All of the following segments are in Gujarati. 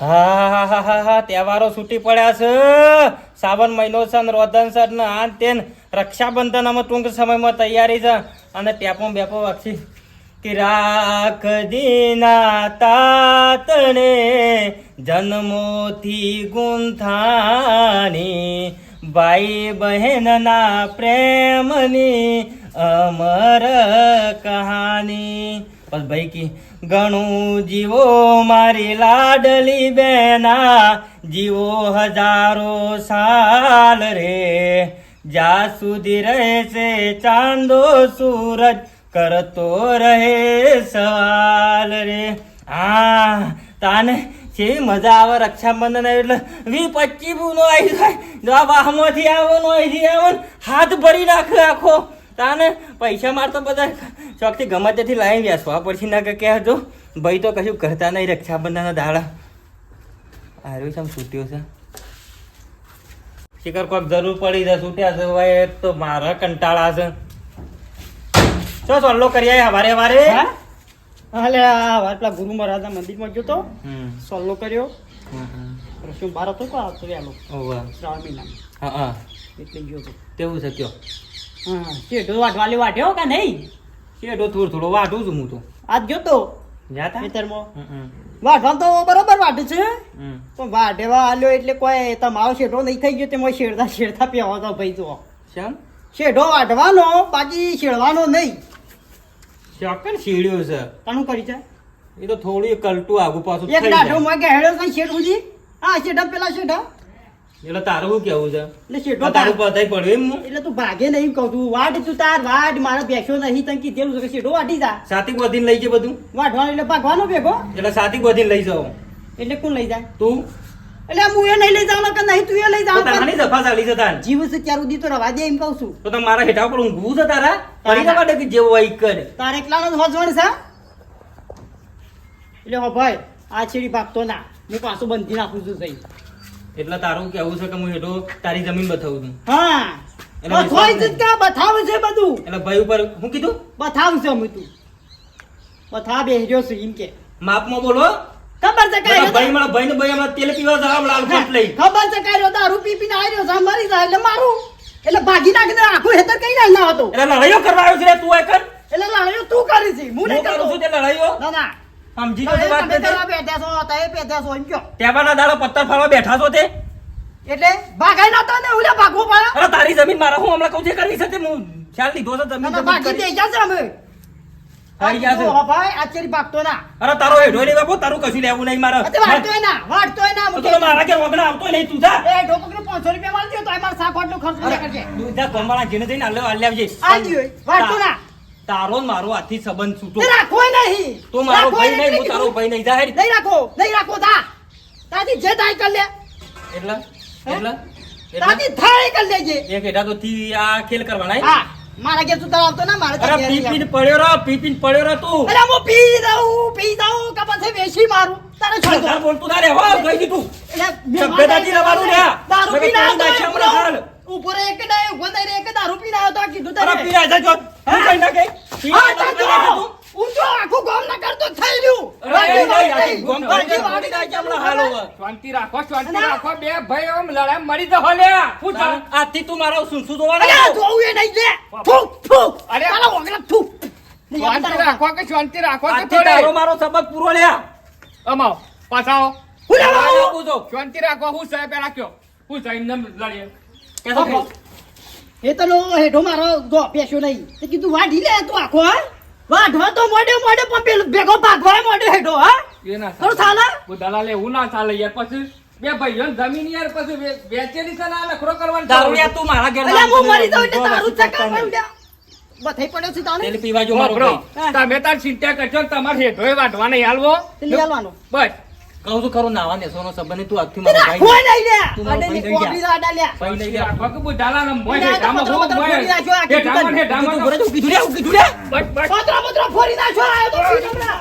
હા હા હા હા હા તહેવારો છૂટી પડ્યા છે સાવન મહિનો છે ને રોધન છે ને આ ને તે ને રક્ષાબંધન અમે ટૂંક સમયમાં તૈયારી છે અને ટેપો બેપો વાગશી કે રાખ દીના તાતણે જન્મોથી ગુંથાણી ભાઈ બહેનના પ્રેમની અમર કહાની બસ ભાઈ કી ઘણું જીવો મારી લાડલી બેના. જીવો હજારો સાલ રે. જ્યાં સુધી રહે છે ચાંદો સૂરજ, કરતો રહે સવાલ રે. આ તાને કેવી મજા આવે રક્ષાબંધન એટલે વી પચી બુનો આવી જાય. જો આ વાહમાંથી નો અહીંથી આવો હાથ ભરી નાખે આખો. તાને પૈસા માર તો બધા ચોકથી ગમે તેથી લાવી સ્વા પછી ના કે કહેજો ભાઈ તો કશું કરતા નહીં રક્ષાબંધનના દાડા. હારું છે આમ છૂટ્યો છે? શિખર કોક જરૂર પડી છે છૂટ્યા છે ભાઈ તો મારા કંટાળા છે. ચો સોલ્લો કરી આવ્યા વારે વારે. હા? હાલે આ પેલા ગુરુ મહારાજના મંદિરમાં ગયો તો? સોલ્લો કર્યો. શું બાર હતો કા આવતો વહેલો? શ્રાવણ મહિનામાં. હા હા. એટલે ગયો તો. તેવું છે કયો? હા શેઠો વાટવાલે વાટ્યો કે નહીં? શેઢો થોડો થોડો વાટું છું હું તો. આજ ગયો તો જાતા ખેતરમાં. હમ, તો બરોબર વાટે છે. પણ વાટેવા આલ્યો એટલે કોઈ તમારો શેઠો નહીં થઈ ગયો તેમાં શેરતા શેરતા પીવા તો ભાઈ તો શેમ? શેઢો વાટવાનો બાકી શેડવાનો નહીં. ચોક્કસ શેડ્યો છે. તણું કરી છે એ તો થોડું કલટું આગુ પાછું એક દાઢો. માં હેડ્યો કઈ શેઠ સુધી. હા શેઠા પેલા શેઠા એટલે તારું શું કેવું છે? એટલે શેઠો તારું પતાઈ પડ્યો એમ? એટલે તું ભાગે નહીં કહું છું વાટ તું તાર વાટ મારે બેસો નહીં તને કીધેલું છે શેઠો વાટી જા. સાથી બધીને લઈ જાય બધું? વાટવાનો એટલે ભાગવાનો ભેગો? એટલે સાથી બધીને લઈ જાઉં એટલે કોણ લઈ જાય? તું? એટલે હું એ નહીં લઈ જવાનો કે નહીં તું એ લઈ તો તારાની દફા ચાલી છે તાર. જીવ છે ત્યાર સુધી તો રવા દે એમ કહું છું. તો તમે મારા હેઠા પર ઊંઘવું છે તારા? કરી ના માટે કે જેવું હોય કરે. તારે એકલાનો જ હોજવણ છે એટલે હો ભાઈ આ છેડી ભાગતો ના. હું પાછું બંધી નાખું છું સહી એટલે તારું કેવું છે કે હું હેઠો તારી જમીન બતાવું છું. હા. એટલે બથોય વિશ્વાસ જ કા બતાવે છે બધું? એટલે ભાઈ ઉપર હું કીધું? બતાવ છે અમે તું બતા બેહર્યો છું એમ કે. માપમાં બોલો. ખબર છે મારા ભાઈ ભાઈ હમણાં તેલ પીવા જવા લાલ ફટ લઈ. ખબર છે રહ્યો દારૂ પી પીને આવ્યો છે મરી જાય એટલે મારું. એટલે ભાગી નાખીને આખું હેતર કઈ ના હતો? એટલે લડાઈઓ કરવા આવ્યો છે તું એ કર એટલે લડાઈઓ તું કરી છે હું નહીં કરું છું તે લડાઈઓ. ના ના. સમજી તો વાત બેઠા છો તય બેઠા છો એમ કયો ટેબાના દાડો પત્તર ફાળવા બેઠા છો તે? એટલે ભાગાઈ નતો ને ઉલે ભાગવું પડે. અરે તારી જમીન મારા હું હમણાં કહું છે કરવી છે તે? હું ખ્યાલ લીધો છે જમીન ભાગી દે જા છે અમે. આવી ગયા છે. આ ભાઈ આ ચેરી ભાગતો ના. અરે તારો હેઠો નહીં બાપુ તારું કશું લેવું નહીં મારે. અતે વાળતોય ના વાળતોય ના તો મારા કે વગર આવતો નહીં તું જા. એ ઢોકળીને 500 રૂપિયા માલ દે તો અમાર સાકોટનો ખર્ચ કરજે. તું જા ગોમવાળા જીને જઈને આલ્યો આલ્યા આવજે. આ દ્યો વાળતો ના. તારો મારો આથી સંબંધ છૂટો રાખો નહીં. તું મારો ભાઈ નહીં હું તારો ભાઈ નહીં જાહેર. નહીં રાખો નહીં રાખો તા તાથી જે થાય કર લે. એટલે? એટલે? તાથી થાય કર લેજે. એક એડા તો થી આ ખેલ કરવાના હા? મારા ઘેર તું તાર આવતો ના મારે અરે પી પીને પડ્યો રહો પી પીને પડ્યો રહો તું. અરે હું પી દઉં પી દઉં કે પછી વેચી મારું. તારે છોડ દો. તાર બોલતું ના રે હો ગઈ એટલે મહેમાન સભ્યતાથી રહેવાનું રે. દારૂ પીને આવતો. ઊભો રહે નહીં, ઊભો નહીં દારૂ પીને આવ્યો તો આ કીધું અરે તને. પી જાય જો હું કઈ ના કઈ હા. ઊંચો આખું ગામ ના કરતો થઈ હાલ હવે. શાંતિ રાખો શાંતિ રાખો બે ભાઈ ઓમ લડાઈ મરી તો તાર- ચાલે? આજથી તું મારો સુનસુ જોવા અરે, જોવું એ નહીં લે. થૂક, થૂક. અરે. તારા ઓગળા થૂક. શાંતિ રાખો કે શાંતિ રાખો કે તારો મારો સબક પૂરો લે અમાવ પાછા આવો. હું લાવો શાંતિ રાખો હું સાહેબ પેલા કયો હું સાહેબ ને લડીએ કે? એ તો હેઠો મારો જો પેસ્યો નહીં. તે કીધું વાઢી લે તું આખો હા વાઢવા તો મોઢે મોઢે પણ ભેગો ભાગવા મોઢે હેઠો હા એ ના ચાલે. ચાલે હું લે ના ચાલે યાર. પછી બે ભાઈઓ જમીન યાર પછી વેચેલી છે ને આ નખરો કરવાનો દારૂડિયા તું મારા ઘેર અલ્યા હું મરી જાઉં એટલે તારું ચક્કર પડ્યા બધાય પડ્યો છે તાને તેલ પીવા જો મારો. તમે તાર ચિંતા કરજો ને તમારે હેઠોય વાઢવા નહીં હાલવો. બસ લઈ આવવાનો. કહું છું ખરું નાવા નેસોનો સંબંધ તું આજથી મારો ભાઈ ભાઈ નહીં લે અને ની કોબલી કોબરી લે ભાઈ લઈ જા. રાખો કે બુધાલાને મોય એટલે આ તો હેઠામાં પતરા હું પતરા મોય. ફોડી નાખ્યો, આ કીધું હેઠામાં ને તું ઘરે તું કીધું લે, કીધું લે. પતરા પતરા આયો તો હમણાં.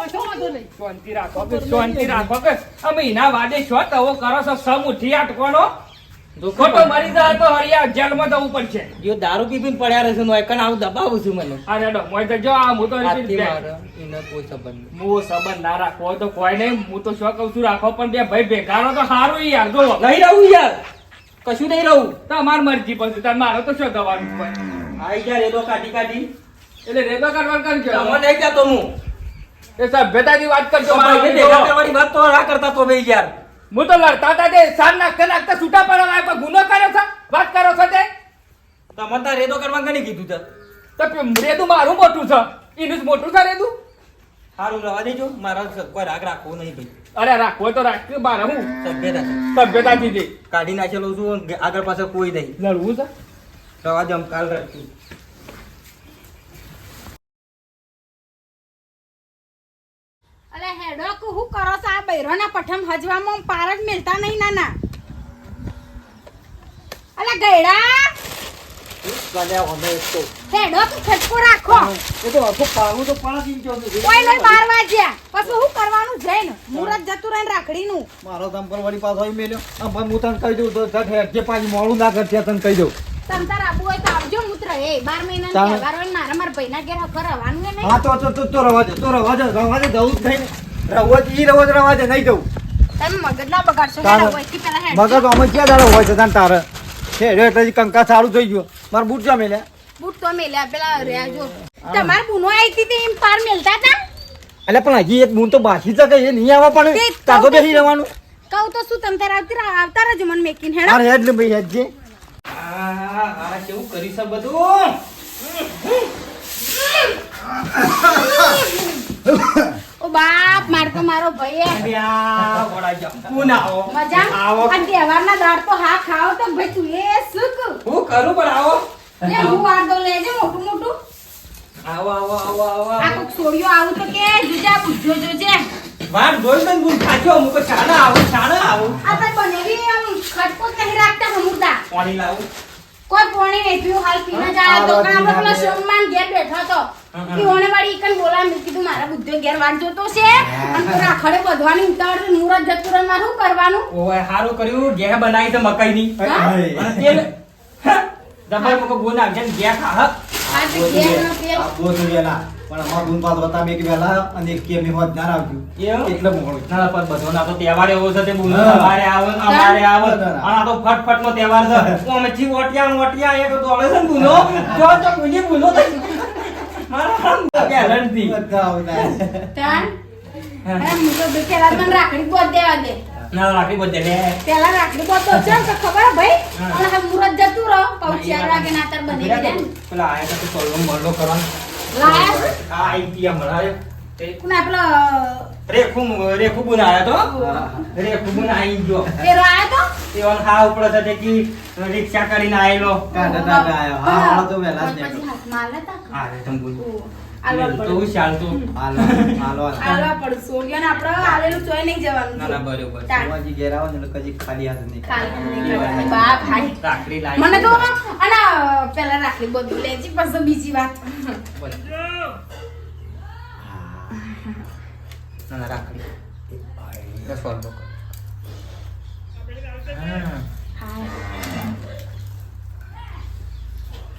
કશો વાંધો નહીં. શાંતિ રાખો શાંતિ રાખો કે અમે એના વાડે છો તવો કરો છો સમ ઉઠી આટકોનો ખોટો મરી જાય તો હરિયા જેલમાં જવું પડશે. જો દારૂ પી પીને પડ્યા રહેશે નો એકન આવું દબાવું છું મને? રેડો મોય તો જો આ હું તો મારે ને કોઈ સંબંધ નહીં. સંબંધ ના રાખો તો કોઈ નહીં હું તો શું કહું છું રાખો પણ બે ભાઈ ભેગા તો સારું યાર જો નહીં રહું યાર. કશું નહીં રહું. તમારી મરજી પછી તાર મારે તો શું દવાનું આઈ જા રેડો કાઢી કાઢી. એટલે રેદો કાઢવાનું કરજો તમે નહીં કહેતો હું. એ સભ્યતાની વાત કરજો મારા વાત તો ના કરતા તો ભાઈ યાર. હું તો લડતા હતા તે સાર નાખતા નાખતા છૂટા પડવા તો કોઈ ગુનો કર્યો છે? વાત કરો છો તે? તમે તાર રેદો કરવા કને કીધું છે. તો રેદું મારું મોટું છે. એનું જ મોટું છે રેદું સારું રવા દેજો. મારા કોઈ રાગ રાખવો નહીં ભાઈ. અરે રાખવો તો રાખ્યું મારે હું? સભ્યતા છે. સભ્યતાથી જે. કાઢી નાખેલો છું આગળ પાછળ કોઈ નહીં. લડવું છે? રવા દે આમ કાલ રાખશું અલે હેડો કે હું કરો છો આ બૈરોના પઠમ હજવામાં પાર જ મેલતા નહીં નાના. અલે ગયડા હેડો કે ખટકો રાખો. કોઈ નહીં બાર વાગ્યા. પછી હું કરવાનું જઈને? મુરત જતું રહીને રાખડીનું. મારો સંપર્ક વળી પાછો આવી મેલ્યો. હું તને કહી દઉં તો પાછી મોડું ના કરશે તને કહી દઉં. તમતાર આબુ હોય તો એ બાર મહિના ચાલો. તહેવાર હોય ને મારા મારા ભાઈના ઘેર હકર રહેવાનું હા તો તો તો તો રવા દે તો રવા દે રવા દે જવું જ નહીં રવા દે ઈ રવા દે રવા દે નહીં જવું તમે મગજ ના બગાડશો અમે ક્યાં દાડો હોય છે તને તારે? છે એટલે કંકા સારું થઈ ગયું. મારા બૂટ જા મેલ્યા? બૂટ તો મેલ્યા પેલા રહ્યા જો. તમાર બુનો આવી હતી એમ પાર મેલતા હતા? એટલે પણ હજી એક બૂન તો બાકી છે કે એ નહીં આવવા પણ તાતો બેસી રહેવાનું. કહું તો શું તમ તારા આવતી આવતા રહેજો મને મેકીને હેડ. હેડ ભાઈ હેડ જે. આ કેવું કરી છે બધું? ઓ બાપ માર તો મારો ભાઈ અરે આ વળાઈ જાઓ. કોણ આવો? મજા? આવો. આ તહેવારના દાળ તો હા ખાવ તો ભાઈ તું એ સુક હું કરું પણ આવો. લે હું વાર દો લેજે મોટું મોટું. આવો આવો આવો આવો આ કોક છોડ્યો આવું તો કે જુજા બુજો જોજે. વાર જોઈ તો હું ખાચો હું કોઈ છાના આવું છાના આવું. આ તો બનેવી ખટકો જ નહીં રાખતા હમુરદા પાણી લાવું. કોઈ પાણી નહીં. પીવું હાલ પીને જાય. તો કાં આપણે પેલો સોમમાન ઘેર બેઠો હતો. કે ઓને વાળી ઈકન બોલા મેં કીધું મારા બુદ્ધો ઘેર વાંચો તો છે. અને તો રાખડે બધવાની ઉતાવળ મુરત જતું માં શું કરવાનું? ઓય સારું કર્યું. ઘેર બનાવી તો મકાઈની? અને તેલ દબાઈ મકો ગોના ઘેર ઘેર ખા. હા. આ તો ઘેરનો તેલ વેલા પણ અમાર ગુણ પાત હતા બે કે વેલા અને એક કે મેં હોત ના? આવજો એટલે મોડું ના પણ બધો ના તો તહેવાર એવો છે તે બુન. અમારે આવે અમારે આવે. અને આ તો ફટફટ નો તહેવાર છે. અમે જી ઓટિયા ઓટિયા એક દોડે છે બુનો જો તો ગુની બુનો તો મારા હમ કે રણતી બધા આવતા. તાન અરે હું તો બે મને રાખડી બોધ દેવા દે. ના રાખડી બધે દે. પેલા રાખડી બોધ તો ચાલ તો ખબર ભાઈ? હા. અને હવે મુરત જતું રહો. પાઉ ચાર વાગે ના બની ગયા પેલા આયા તો સોલમ મળો કરવાનો? આ પેલો રેખું રેખું બુન આયા તો? રેખુ બુન આઈ ગયો. આયો તો? ઓન હા કી રિક્ષા કરીને આયેલો. આયો. હા, તો જ પછી રે તમ મને તો પેલા રાખડી બધું લેજી પછી બીજી વાત. ના રાખડી. બસ. હા.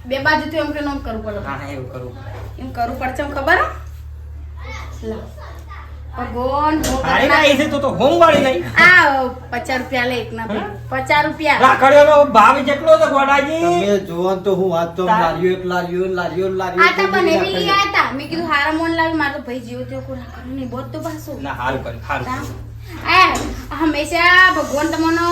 બે બાજુ તો એમ કે નોમ કરવું પડે. હા એવું કરવું એમ કરવું પડશે એમ ખબર લા. ભગવાન ભાઈ ના એ તો તો હોમ વાળી લઈ આ પચાસ રૂપિયા લે એક ના પચાસ રૂપિયા. રાખડીઓનો ભાવ જેટલો તો ગોડાજી? તમે જુઓ તો હું વાત તો તાર- એક લારીઓ લારીઓ લારીઓ આ તો બધી એવી લઈ રાખેલી. આયા તા. મેં કીધું હારા મોન લાવી મારો ભાઈ જીવ તો કો રાખવાનું નહીં. બોત તો પાછો. ના હાલ કર હાલ. આ હંમેશા ભગવાન તમને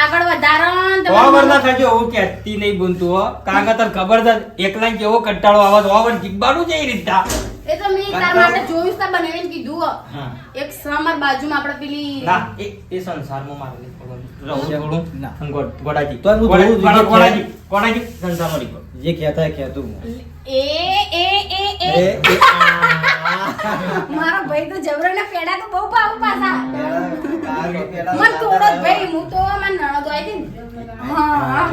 આગળ વધારો ને વાવર ના થજો એવું કહેતી નહીં બોલતું હો. કારણ કે તને ખબર છે એકલા કેવો કંટાળો આવે તો ઓવર જીગબાનું જઈ એ રીતના. એ તો મેં તાર માટે જોયું તા બનાવીને કીધું હો. એક સામર બાજુમાં આપણે પેલી ના એ એ સંસારમાં મારે રહું ના. ગોડાજી. તો હું ગોડાજી. ગોડાજી સંસારમાં જે કહેતા કહેતું. હું. એ એ એ એ. મારો ભાઈ તો જબરને પેડા તો બહુ ભાવ પાસા મન થોડો ભાઈ હું તો મન નણદ હોય હા.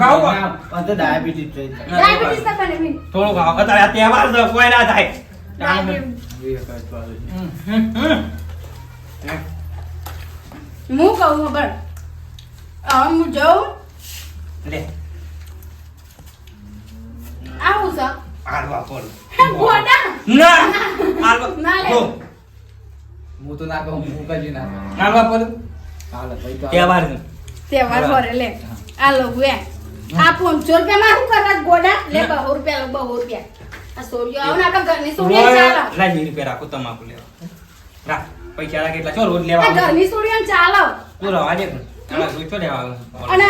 હા? પણ તો ડાયાબિટીસ થઈ ડાયાબિટીસ તો બનેવી થોડુંક આવો. અત્યારે આ તહેવાર છે કોઈ ના થાય. હું કહું ખબર? હું જાઉં લે. આવું છે હારવા પડું ગોડા. ના. હાલો ના લે. હું તો ના કહું હું કજી ના કહું હાલો હાલે ભાઈ તો તહેવાર છે. તહેવાર ભરે લે. આ લો વે. આ પાંચસો રૂપિયામાં શું કરવા ગોડા. લે બહુ રૂપિયા લો બહુ રૂપિયા. આ સોડિયો આવો ને આપણે ઘરની સોડિયો ચાલો. ના વીસ રૂપિયા રાખો તમાકુ લેવા. રાખ પૈસા રાખ એટલા રોજ લેવા ઘરની સોડિયો ચાલો. તું રવા દે ચાલો રોજ ચો લેવા અને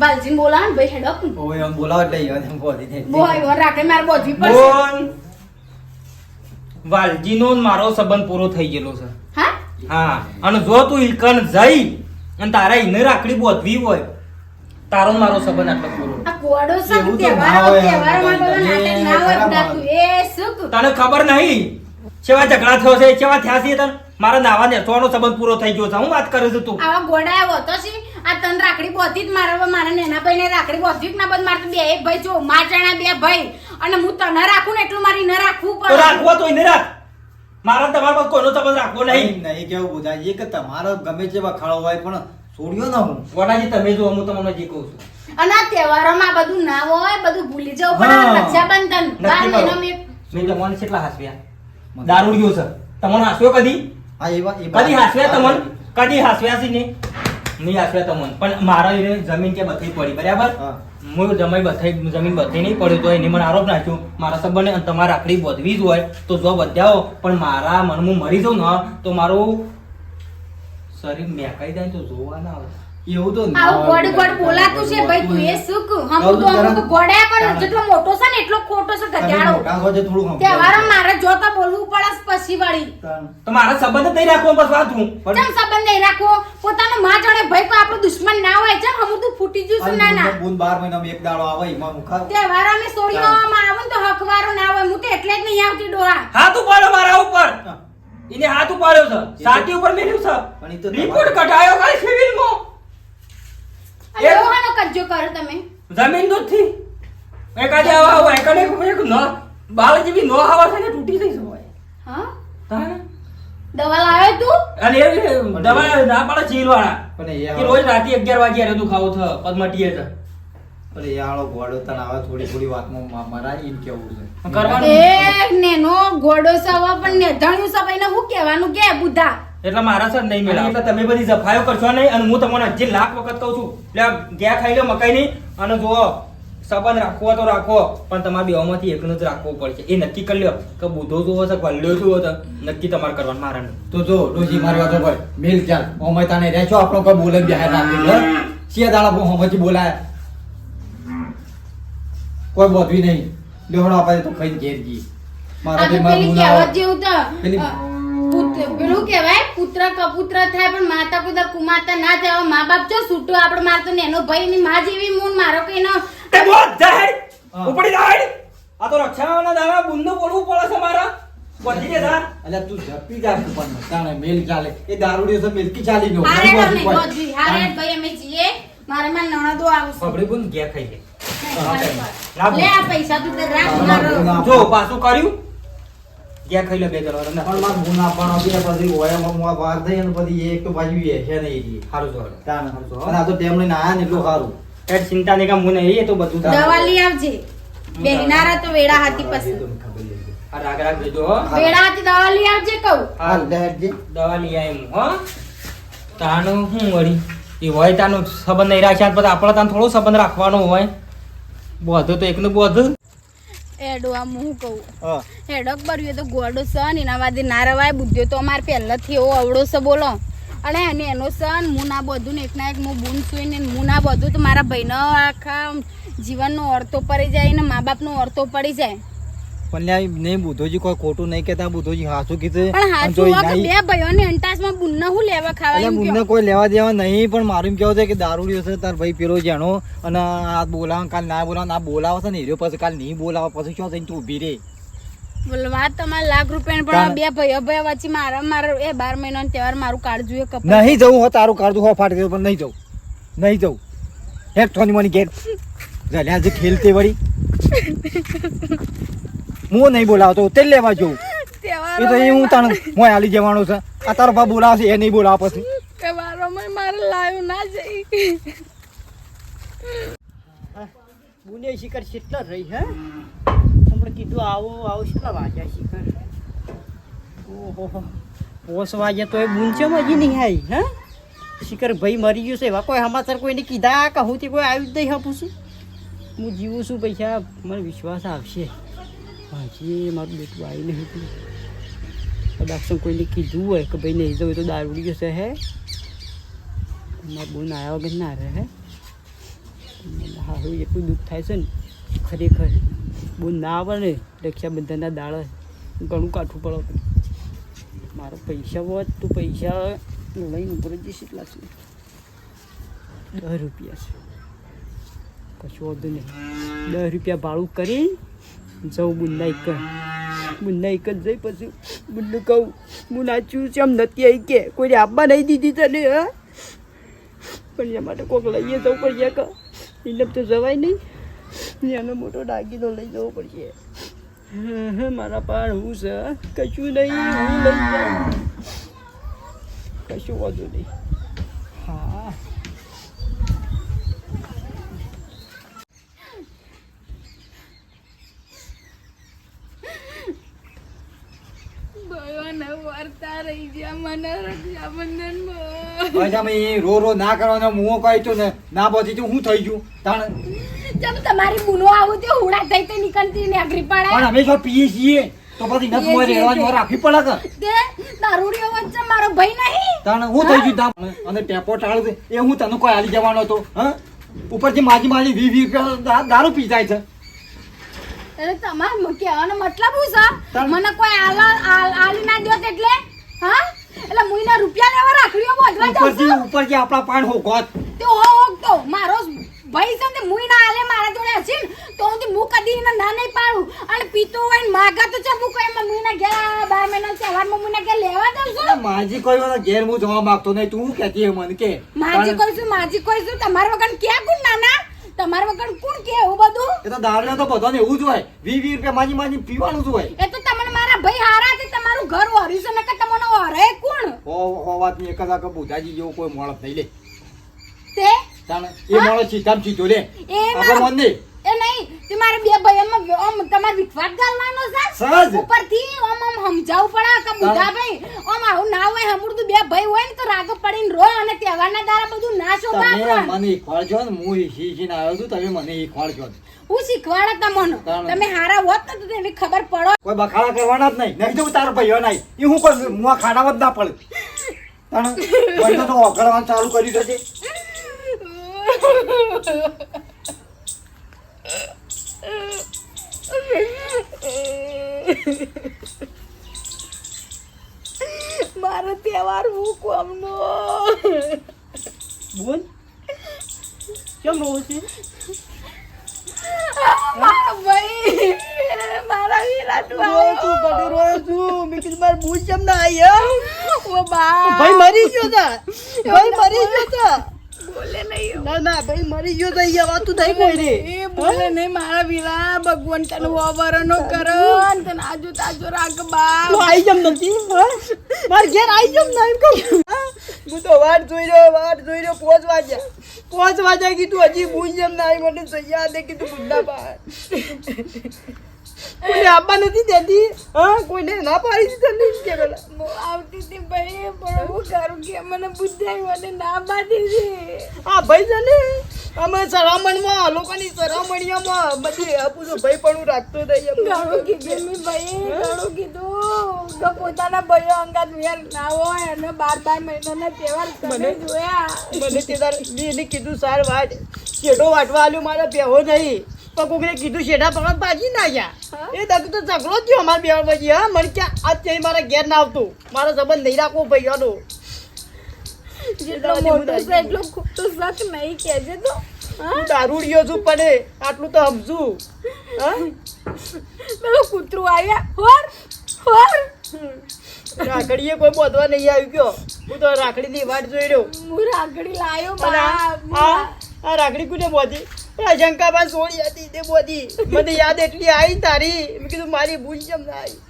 વાલજીને બોલા ને ભાઈ હેડો ઓય આમ બોલાવ એટલે યો વાત એમ બોલી દે. બોય બોય રાખે મારે બોધી પડશે. બોલ. વાલજીનો ને મારો સંબંધ પૂરો થઈ ગયેલો છે. હા? હા અને જો તું ઇલકન જઈ અને તારા ઇને રાખડી બોધવી હોય તારો ને મારો સંબંધ આટલો પૂરો. આ કોડો ના તહેવારો બધો તમે નાટક ના હોય તું એ સુખ તને ખબર નહીં? કેવા ઝઘડા થયો છે? કેવા થયા છે તને? મારા નાવા નેઠવાનો સંબંધ પૂરો થઈ ગયો છે. હું વાત કરે છે તું. આવા ગોડા એવો તો છે આ તન રાખડી બોધી જ મારા મારા નેના ભાઈને રાખડી બોધી જ ના બધ મારે બે એક ભાઈ જો માચણા બે ભાઈ. અને હું તને રાખું ને એટલું મારી ન રાખવું તો પડે. રાખવો તો એને રાખ. મારા તમારા પર કોઈનો સંબંધ રાખવો નહીં. નહીં કેવું બુધાજી કે તમારો ગમે તે વખાડો હોય પણ છોડ્યો ના હું. ગોડાજી તમે જો હું તમને જે કહું છું. અને તહેવારોમાં બધું ના હોય બધું ભૂલી જવું પડે. રક્ષાબંધન. બાર મહિનો મેં મેં તમને કેટલા હાસવ્યા દારૂડિયો છે. તમને હાસ્યો કદી? હા એ કદી હાસવ્યા તમને કદી હાસવ્યા છે નહીં. નહીં હાસવ્યા તમને પણ મારા એને જમીન કે બધી પડી બરાબર? હા. હું જમાઈ બધાઈ જમીન બધી નહીં પડ્યું તો એને મને આરોપ નાખ્યો. મારા સંબંધને અને તમારે આખડી વધવી જ હોય તો જો બધાઓ પણ મારા મનમાં મરી જાઉં ને તો મારું શરીર મેકાઈ જાય તો જોવા ના આવે. એવું તો ના આવું હોય ગોડ ગોડ બોલાતું છે ભાઈ તું એ સુખ કહું? તો છું અમુક જરા. ગોડા જેટલો મોટો છે ને એટલો ખોટો છે ગધેડો. મોટા જે થોડું સમજાવો. તહેવારો મારે જોતા બોલવું પડે પછી વળી તો મારા સંબંધ નહીં રાખવો બસ વાત હું. પણ- સંબંધ નહીં રાખવો? પોતાનો માં જાણે ભાઈ કોઈ આપણો દુશ્મન ના હોય ચમ હમું તું ફૂટી જશું ના ના મહિનામાં એક દાડો આવે એમાં મુખા તહેવારો આવે ને તો હકવારો ના હોય હું તો એટલે જ નહીં આવતી ડોહા. હાથ ઉપાડ્યો મારા ઉપર. એને હાથ ઉપાડ્યો છે. સાટી ઉપર મેલ્યું પણ ઈ તો છે રિપોર્ટ કઢાયો ખાલી સિવિલમાં? અને એક- ડોહાનો કજ્જો કરો તમે. જમીન દૂધથી આજે આવા આવા એકાદ એક એક ન બાળ જેવી નો આવા છે ને તૂટી જઈ હોય હા? તાણે દવા લાવ્યો તું? અને એ દવા ના પાડે ચીલ વાળા પણ એ કે રોજ રાતે 11 વાગે અરે તું ખાવું છે પદમટીએ છે. એ આળો ગોળો તને આવા થોડી થોડી વાતમાં મા- મારા ઈમ કેવું છે? કરવાનું. એ નેનો ગોડો સવા પણ નેધણ્યું સવાઈને હું કહેવાનું કે બુધા એટલે મારા સર નહીં મેળા એટલે તમે બધી જફાયો કરશો નહીં અને હું તમને હજી લાખ વખત કહું છું એટલે ગયા ખાઈ લો મકાઈ નહીં. અને જુઓ સંબંધ રાખવો તો રાખો પણ તમારે બેવામાંથી એકનો જ રાખવો પડશે. એ નક્કી કરી લ્યો કે બુધો શું છે વલ્લ્યો શું છે. નક્કી તમારે કરવાનું મારા તો જો ડોજી મારી વાત પર મેલ ચાલ. ઓમય તાને રહેશો આપણો કોઈ બોલે બહાર નાખી દે. સિયા દાડા બહુ હમજી બોલાય. કોઈ બોધવી નહીં. લેવડો આપણે તો ખાઈ ઘેર જી આ મારા તો બી પેલી તો પેલી- અ, પુત્ર- પેલું કહેવાય? પુત્ર કપુત્ર થાય પણ માતા પિતા કુમાતા ના થાય. મા બાપ જો છૂટો આપણે મારતો ને એનો ભાઈ ની માં જેવી મૂન મારો કે એનો એ બોલ જાહેર ઉપડી જાહેર આ તો રક્ષાવાના દાડા બુંદો પડવું પડે છે મારા. બધી કે જા. અલ્યા તું ઝપી જા પણ તાણે મેલ ચાલે. એ દારૂડિયો છે મેલકી ચાલી ગયો. હારે ઘણી અમે બાજુ હારે ભાઈ અમે જઈએ મારે માં નણદો આવશે. બબડી બુન ગયા ખાઈ લે. લે આ પૈસા તું રાખ મારો. જો પાછું કર્યું. ગયા ખાઈ લે બે જણા પણ માર ગુના પણ બી પછી હોય એમાં હું વાર થઈ અને પછી એક તો બાજુ એ છે ને એ હારું જો તાણે. અને આ તો ટેમ લઈને આયા ને એટલું હારું. એ ચિંતા નહીં કે હું એ તો બધું દવા લઈ આવજે. બેહનારા તો વેડા હાથી મને છે. આ રાગ રાગ દેજો વેડા હાથી દવા લઈ આવજે કહું. હાલ લે દવા લઈ આય હો. તાનું શું વળી? એ હોય તાનું સંબંધ નહીં રાખ્યા પછી આપણે તાન થોડો સંબંધ રાખવાનો હોય. બધું તો એકનું બધું. એડો આ હું કહું. હા. અકબર ભર્યું તો ગોડો સન એના વાદે ના રવાય. બુદ્ધિઓ તો અમારે પહેલાથી એવો અવળો છે બોલો. અને એને એનો સન હું ના બધું ને એકના એક હું બૂન સુઈ ને હું ના બધું તો મારા ભાઈનો આખા જીવનનો અર્થો પડી જાય ને મા બાપનો અર્થો પડી જાય. પણ લ્યા નહીં બુધોજી કોઈ ખોટું નહીં કેતા બુધોજી હાચું કીધું પણ બે ભાઈઓને અંટાસમાં બુનને હું લેવા ખાવા એટલે કોઈ લેવા દેવા નહીં પણ મારું એમ કેવું છે કે દારૂડિયો છે તાર ભાઈ પેલો જાણો. અને આ બોલાવે કાલ ના બોલાવે આ બોલાવે છે ને હીરો પછી કાલ નહીં બોલાવે પછી શું થઈને તું ઊભી રે? વાત તમારે લાખ રૂપિયા પણ બે ભાઈઓ ભાઈ વચ્ચે મારા મારા એ બાર મહિનાનો તહેવાર મારું કાળજું એ નહીં જવું હો તારું કાઢું હો ફાટી પણ નહીં જવું. નહીં જવું. હેક થોની મોની ઘેર. જલ્યા જે ખેલતી વળી. હું નહીં બોલાવતો તે લેવા જવું એ તો એ હું તને મોય હાલી જવાનો છે. આ તારો બા બોલાવશે એ નહીં બોલાવ પછી. તહેવારોમાં મારે લાયો ના જઈ. બુને શિખર કેટલા રહી હે? આપણે કીધું આવો આવો કેટલા વાગ્યા શીખર. ઓહો પોસ વાગ્યા તો એ બુંચમ મજી નહીં આવી હા? શિખર ભાઈ મરી ગયો છે એવા કોઈ સમાચાર કોઈને કીધા કહું તે કોઈ આવી જ નહીં હા પૂછું હું જીવું છું પૈસા મને વિશ્વાસ આવશે. હજી મારું બેટું આવી નહીં હતું કદાચ કોઈને કીધું હોય કે ભાઈ નહીં જવું તો દારૂડી જશે હે મારા બોન આવ્યા વગર ના રહે હે હારું એટલું દુઃખ થાય છે ને ખરેખર. બહુ ના આવે ને રક્ષાબંધનના દાળ ઘણું કાઠું પડે મારો પૈસા હોત તો પૈસા લઈને ઉપર જઈશ એટલા છે દસ રૂપિયા છે કશું વાંધો નહીં દસ રૂપિયા ભાડું કરી જવું બુંદા એક બુંદા એક જ જઈ પછી બુંદું કહું હું નાચ્યું છે એમ નથી આવી કે કોઈને આપવા નહીં દીધી તને હા પણ એના માટે કોઈક લઈએ જવું પડશે કે એટલે તો જવાય નહીં એનો મોટો દાગીનો લઈ જવો પડશે મારા પાર હું છે કશું નહીં હું લઈ જાઉં કશું વાંધો નહીં હા ભગવાન વર્તા રહી ગયા મને રક્ષાબંધનમાં બસ અમે એ રો રો ના કરવાનો મુઓ કહી તો ને ના બોધી તો હું થઈ ગયું? તાણ ચાલો તમારી બુનો આવું તે હુડા થઈ તે નીકળતી ને અઘરી પડે. પણ અમે જો પીએ છીએ તો પછી નત મોય રહેવાની ઓર રાખવી પડે કે? તે દારૂડિયો વચ્ચે મારો ભાઈ નહીં. તાણ હું થઈ ગયું તાણ? અને ટેપો ટાળ એ હું તને કોઈ હાલી જવાનો હતો હા? ઉપરથી માજી માજી વી વી રૂપિયા દારૂ પી જાય છે. એટલે તમાર મ- કહેવાનો મતલબ શું છે? મને કોઈ આલ- આલી ના તો એટલે હા? એટલે મુઈના રૂપિયા લેવા રાખડીઓ બોધવા જાવ છું? ઉપર ઉપરથી આપણા પાણ હો ગોત. તે હો હો તો મારો ભાઈ છે ને તે મુઈ ના આલે મારા જોડે હશે ને તો હું મું કદી એને ના નહીં પાડું. અને પીતો હોય ને માગા તો છે મું કોઈ મુઈના ઘેર બાર મહિના તહેવારમાં મુઈના ઘેર લેવા જાવ છું? માજી કોઈ વાર ઘેર હું જવા માંગતો નહીં. તું કે કહેતી હે મને કે. માજી કોઈ છું માજી કોઈ છું તમારા વગર ક્યાં કોણ નાના? તમારા વગર કોણ કે એવું બધું? એ તો દારૂ તો બધાને એવું જ હોય. વી વી રૂપિયા માજી માજી પીવાનું જ હોય. એ તો તમને મારા ભાઈ હારા છે તમારું ઘર ઓર્યું છે નકર તમને હરે કોણ? ઓ ઓ વાતની એક જ આ કે બુધાજી જેવો કોઈ માણસ નહીં લે. તે? એ માણસ સીધામ સીધો લે. એ આપણે મન નહીં. એ નહીં તે મારે બે ભાઈઓમાં આમ તમાર વિખવાટ ગાલવાનો છે? સહજ. ઉપરથી આમ આમ સમજાવવું પડે કે બુધા ભાઈ. આવું ના હોય હમણાં બે ભાઈ હોય ને તો રાગ પડીને રો અને તહેવારના દારા બધું ના શોભા તમે મને શીખવાડજો ને હું શીખીને આવ્યો છું તમે મને શીખવાડજો હું શીખવાડે તમને. તમે હારા હોત ને તો તેને ખબર પડો. કોઈ બખાડા કરવાના જ નહીં. નહીં તો તારો ભાઈઓ નહીં. એ હું કોઈ મુઆ ખાડામાં જ ના પડે. તાણે બંને તો ઓગળવાનું ચાલુ કર્યું છે મારો તહેવાર હું કોમનો બોલ. કેમ રોવું છે? ભાઈ મારા ગયો હતા ભાઈ મરી ગયો તા. બોલે નહીં ના ના ભાઈ મરી ગયો તો અહીંયા વાતું થઈ કોઈ ને એ બોલે નહીં મારા વીરા ભગવાન તને વાવરનો કરો. તને આજુ તાજો રાખ બા તું આઈ જમ નથી? હા? માર ઘેર આઈ જમ ના એમ કહું. હું? તો વાટ જોઈ રહ્યો વાટ જોઈ રહ્યો પોચ વાગ્યા. પોચ વાગ્યા કીધું હજી ભૂજ જેમ ના આવી મને સૈયા દે કીધું બુદ્ધા બહાર કોઈને આપવા નથી દેતી હા કોઈને ના પાડી દીધા નહીં કે પેલા હું આવતી હતી ભાઈ પણ હું કરું કે મને બુદ્ધાઈ મને ના પાડી છે હા ભાઈ છે ને અમે સરામણમાં લોકોની સરામણીયામાં બધી આપું ભાઈ પણ હું રાખતો થઈ. ઘણું કીધું મેં ભાઈ ઘણું કીધું. તો પોતાના ભાઈઓ અંગાત વેર ના હોય અને બાર બાર મહિનાના તહેવાર મને જોયા. મને તે દાડે કીધું સાર વાટ કેટલો વાટવા આલ્યો મારા બેહો નહીં. કોકને કીધું શેઢા પકડ ભાજી ના ગયા એ દાદુ તો ઝઘડો થયો અમારે બે પછી હા? મને કે આજ ત્યાં મારા ઘેર ના આવતું. મારો સંબંધ નહીં રાખવો ભાઈઓનો જેટલો એટલો ખોટો શક નહીં કહેજે તો. દારૂડિયો છું પણ આટલું તો સમજુ. પેલું કૂતરું આવ્યા હોર હોર. રાખડીએ કોઈ બોધવા નહીં આવ્યું કયો હું તો રાખડીની વાટ જોઈ રહ્યો. હું રાખડી બા આ આ રાખડી કુને બોધી? શંકાબા સોળી હતી તે બોધી. મને યાદ એટલી આવી તારી. મેં કીધું મારી ભૂલ કેમ ના આવી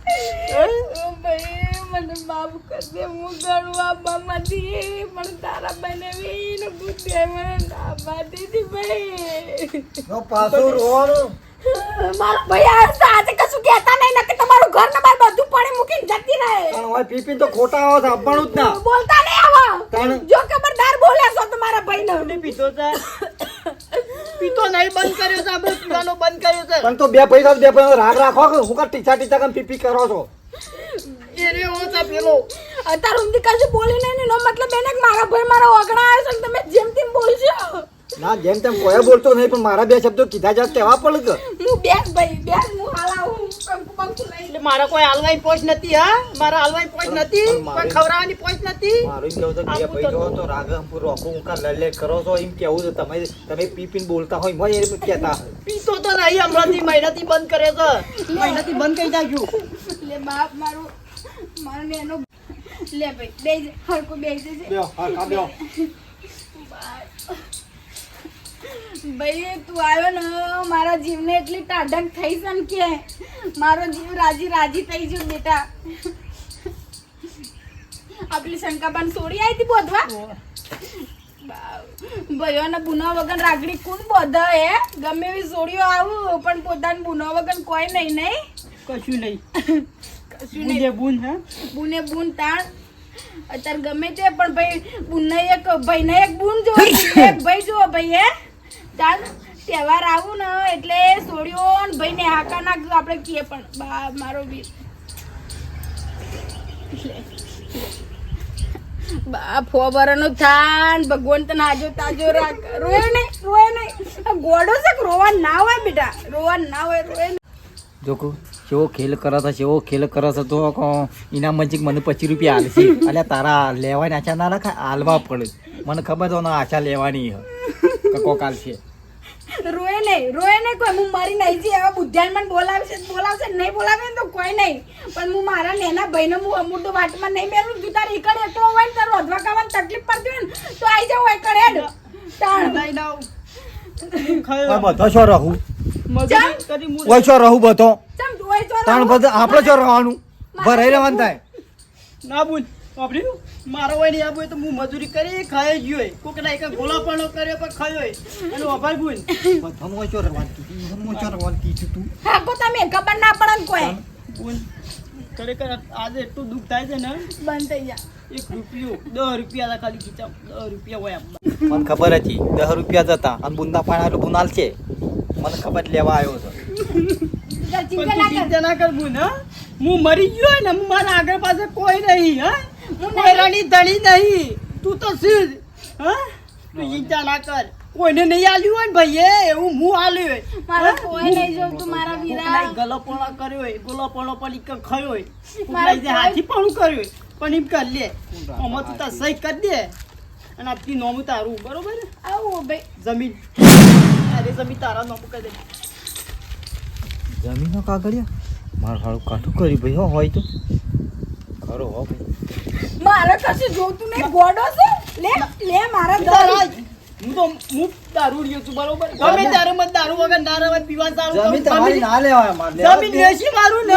ભાઈ મને માફ કરજે હું ઘણું આપવામાંથી પણ તારા બનાવીને બુદ્ધે મને ના બાંધી હતી ભાઈ. પાછું રોવાનું. મારો ભાઈ આ સાથે કશું કહેતા નહીં નકે તમારું ઘર ને બાર બધું પાણી મૂકીને જતી રહે. પણ હવે પીપી તો ખોટા આવો તો આપવાનું જ ના. બોલતા નહીં આવો. જો બોલ્યા તમારા નહીં પીતો છે. પીતો નહીં બંધ કર્યો છે આપણે પીવાનો બંધ કર્યો છે. પણ તો બે પૈસા બે પૈસા રાગ રાખો કે હું કા ટીચા ટીચા કેમ કરો છો? એરે ઓ છે પેલો. અત્યારે સુધી કશું બોલી નહીં નો મતલબ એને મારા ભાઈ મારા ઓગણા આવે છે ને તમે જેમ તેમ બોલશો ના જેમ તેમ કોઈ બોલતો નહીં પણ મારા બે શબ્દો કીધા જાત તેવા પડે હું બે ભાઈ બે હું હાલ આવું એટલે મારા કોઈ હાલવાની પોચ નથી હા? મારા હાલવાની પોચ નથી મારે- કોઈ ખવડાવવાની પોચ નથી? મારું કેવું છે કે બે ભાઈ જો તો રાગમપુર રોકો હું કા લડ લડ કરો છો? એમ કેવું છે? તમે તમે પી પીને બોલતા હોય મને એમ કહેતા. પીતો તો નહીં હમણાંથી મહિનાથી બંધ કરે છે. મહિનાથી બંધ કરી નાખ્યું બાપ મારું મારો લે ભાઈ હરકો લ્યો. ભાઈ તું આવ્યો ને મારા જીવને એટલી ટાઢક થઈ છે ને કે. મારો જીવ રાજી રાજી થઈ ગયો બેટા. આપણી શંકાબાન સોડી આવી હતી બોધવા? ભાઈઓને બુનો વગર રાગડી કોણ બોધ એ ગમે એવી સોડીઓ આવું પણ પોતાને બુનો વગર કોઈ નહીં નહીં? કશું નહીં. કશું નહીં. બુને બુન હા? બુને બુન તાણ. અત્યારે ગમે તે પણ ભાઈ બુનને એક ભાઈને એક બુન જોવો એક ભાઈ જોવો ભાઈ હે? તાણ તહેવાર આવું ને એટલે સોડિયો ને હાકા નાખજો, આપણે કીએ પણ. બા ફોબરનો થાન ગોડો છે રોવા ના હોય બેટા? રોવા ના હોય, રોય નહીં. જો કેવો ખેલ કરે છે ખેલ કરે છે, તો ઇનામ મંચિક મને પચીસ રૂપિયા હાલશે અલ્યા તારા લેવાની આશા ના રખાય હાલવા પડે. મને ખબર તો આશા લેવાની હે કે છે રોય નહીં રોય નહીં કોઈ હું મારી નહીં જે એવા બુદ્ધિયાન મને બોલાવશે બોલાવશે નહીં બોલાવે ને તો કોઈ નહીં. પણ હું મારા નેના ભાઈને હું અમુક તો વાટમાં નહીં મેલું. તું તારે એકડ એકલો હોય ને તારું વધવા ખાવાની તકલીફ પડતી હોય ને તો આવી જાવ એકડ હેડ. તાણ. ના બધો છો રહું. ઓય છો રહું બધો. તાણ બધો આપણે છો રહેવાનું ભરાઈ રહેવાનું થાય. ના બોલ વાપર્યું મારો આવું હોય તો હું મજૂરી કરી ખાઈ ગયો હોય. કોક ના એક પણ કર્યો પણ ખાયો હોય. છો કીધું એનું છો રહેવાનું કીધું તું. હા કો તમે ખબર ના પડે કોઈ. બોલ. ખરેખર આજે એટલું દુઃખ થાય છે ને. બંધ થઈ ગયા એક રૂપિયો દસ રૂપિયા હતા ખાલી ખીચા દસ રૂપિયા હોય. મને ખબર હતી. દસ રૂપિયા જતા અને બુંદા પાણી બુનાલ છે મને ખબર લેવા આવ્યો હતો. ચિંતા ના કર. હા? મરી ગયો હોય ને મારા આગળ પાસે કોઈ નહીં હા? કોઈ ધણી નહીં. તું તો સીધ. હા? તું ચિંતા ના. કર. કોઈને નહીં આલ્યું હોય ને ભાઈએ? એવું હું આલ્યું હોય? મારા કોઈ નહીં જોતું મારા વીરા. ગલો ગલોપણો કર્યો હોય ગોલો પણ ઈ ખયો ખાયો હોય. મારા જે હાથી પણ કર્યું હોય. પણ એમ કરી લે. ઓમાં તું તાર સહી કરી દે. અને આપતી નોમું તારું બરોબર? આવું ભાઈ. જમીન. અરે જમીન તારા નોમું કરી દે. જમીનો કાગળિયા? મારું હાડું કાઠું કરી ભાઈ. હોય તો. ખરો હો. મારે કશું જોતું નહીં. ગોડો છે? લે લે મારા દર હું તો હું દારૂ લ્યો છું બરોબર? ગમે ત્યારે મત દારૂ વગર ના વગર પીવા સારું જમીન તમારી ના લેવાય મારે જમીન લેવા મારું ને.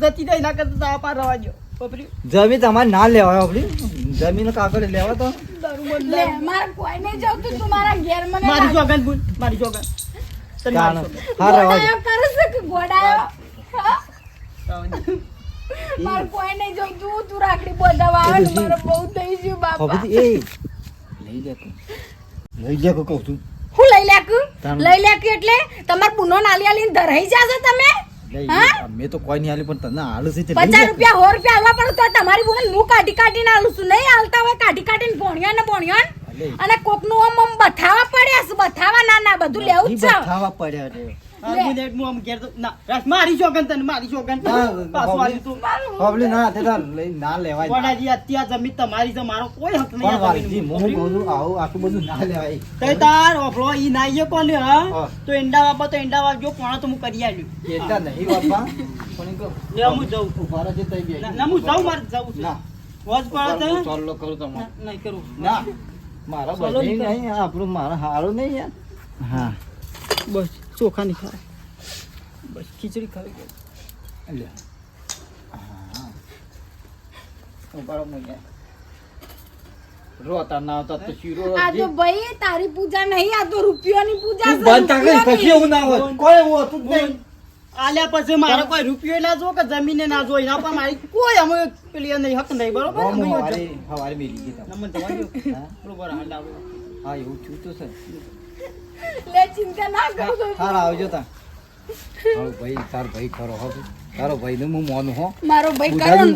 જતી જાય એના કરતા તારા પાર રવા દ્યો. બપરી. જમીન તમારે ના લેવાય આપડી જમીન કાગળ લેવા તો. લે મારે કોઈ નહીં જોતું તું મારા ઘેર મને મારી જોગન સોગન બોલ મારી જોગન. તને મારી. હા રવા દે. ગોડાયો કરે છે કે ગોડાયો? હા? મારે કોઈ નહીં જોતું તું રાખડી બોધાવા આવે ને એ બહુ થઈ ગયું બાપા. એ. લઈ લે તું. લઈ લે કહું છું. હું લઈ લેકું. લઈ લેકું એટલે તમાર બુનો નાલી આલીને ધરાઈ જાશે તમે. મેં તો કોઈ નહીં આલી પણ તને હાલ છે પચાસ રૂપિયા સો રૂપિયા આલવા પડે તો તમારી બુને હું કાઢી કાઢીને આલું છું. નહીં આલતા હોય કાઢી કાઢીને ભણ્યા ને ભણ્યા. અને કોકનું આમ આમ બથાવા પડ્યા છે બથાવા ના ના બધું લેવું જ છે. બથાવા પડ્યા મારી સોગન તને મારી સોગન ના, પાછું બાબલી. આલ્યું તું. બાબલી ના તે તાર લઈ ના લેવાય. અત્યારે જમીન તમારી મારો કોઈ હક નહીં પણ આ વાલજી જમીનનો. હું કહું છું આવું આટલું બધું ના લેવાય. તઈ તાર ઓફળો ઈ નાઈએ કોને હા? હા. તો એંડા તો એંડા વાપજો પોણા તો કરી આલ્યું. એટલા નહીં બાપા. પણ એમ કહું, લે, હું જાઉં. ઊભા રહેજે તઈ બે. ના ના, હું જાઉં મારે જાઉં છે. ના. વોજ પડે હું છે ચાલો કરું ના, નહીં કરું. ના. મારા ચાલો નહીં આપણું મારા હારું નહીં યાર. હા. બસ. ચોખા નહીં ખાય. બસ ખીચડી ખાવી ગઈ લે. રોતા ના આવતા તો શીરો આ તો ભાઈ તારી પૂજા નહીં આ તો રૂપિયોની પૂજા તું બંધ કઈ કશી એવું ના હોય. કોઈ એવું હતું નહીં. આલ્યા પછી મારે કોઈ રૂપિયો ના જો કે જમીને ના જો એના પર મારી કોઈ અમે પેલી નહીં હક નહીં બરોબર? હવારે હવારે મેલી ગઈ નમન જવા દ્યો. હા? બરોબર હા એવું થયું તો છે. લે ચિંતા ના કરો. હાર આવજો તા. મારો ભાઈ તાર ભાઈ કરો હો. તારો ભાઈ નું હું મોન હો. મારો ભાઈ કરો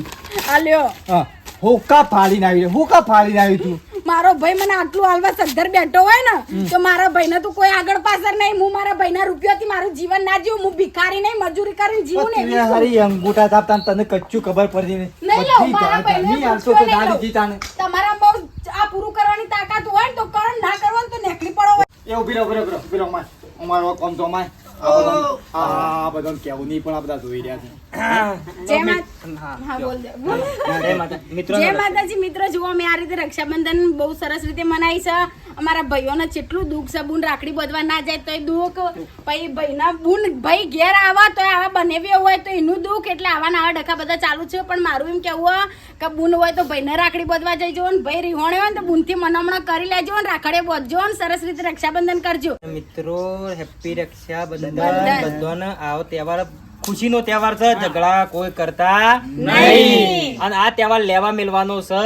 આલ્યો હા હોકા ફાડીને આવી હોકા ફાડીને આવી તું? મારો ભાઈ મને આટલું હાલવા સદ્ધર બેઠો હોય ને તો મારા ભાઈને તો કોઈ આગળ પાછળ નહીં. હું મારા ભાઈના રૂપિયાથી મારું જીવન ના જીવું. હું ભિખારી નહીં મજૂરી કરીને જીવું ને હરી અંગૂઠા થાપતા ને તને કચ્ચું ખબર પડતી નહીં મારા ભાઈને તો પૂછવા નહીં ના લઉં. લીધી તાને તમારા બહુ આ પૂરું કરવાની તાકાત હોય ને તો કરો ના કરો તો નેકળી પડો એ ઊભી રહો, ઊભી રહો, ઊભી રહો, અમાર. અમારો કોમ તો અમાર. આ બધાને- આ નહીં પણ આ બધા જોઈ રહ્યા છે. જય મા- હા બોલ દે બોલ. જય માતા મિત્રો જય માતાજી મિત્રો જુઓ અમે આ રીતે રક્ષાબંધન બહુ સરસ રીતે મનાવી છે. અમારા ભાઈઓને જેટલું દુઃખ છે બુન રાખડી બધવા ના જાય તોય દુઃખ. પછી ભાઈના બુન ભાઈ ઘેર આવા તો આવા બનેવ્યો હોય તો એનું દુઃખ. એટલે આવા ના આવા ડખા બધા ચાલુ છે. પણ મારું એમ કેવું કે બુન હોય તો ભાઈને રાખડી બધવા જઈજો ને ભાઈ રીહોણે હોય ને તો બુનથી મનમણ કરી લેજો ને રાખડે બધજો ને સરસ રીતે રક્ષાબંધન કરજો. મિત્રો હેપી રક્ષાબંધન. બંધન. બધાને આવો તહેવાર ખુશીનો તહેવાર છે ઝઘડા કોઈ કરતા નહીં. અને આ તહેવાર લેવા મેલવાનો છે?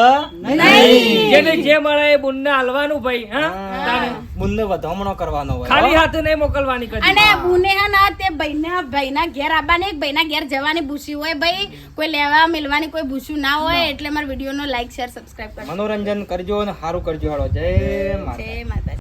જેને જે મળે એ બુનને હાલવાનું ભાઈ હા. બુનને વધામણો કરવાનો હોય. ખાલી હાથે નહીં મોકલવાની કરી અને બુને હે ના તે ભાઈના ભાઈના ઘેર આવવાની ભાઈના ઘેર જવાની ભૂસી હોય ભાઈ. કોઈ લેવા મેળવાની કોઈ ભૂસું ના હોય એટલે મારા વિડીયોનો લાઈક શેર સબસ્ક્રાઇબ કરજો. મનોરંજન કરજો અને સારું કરજો હાલો. જય માતા જય માતા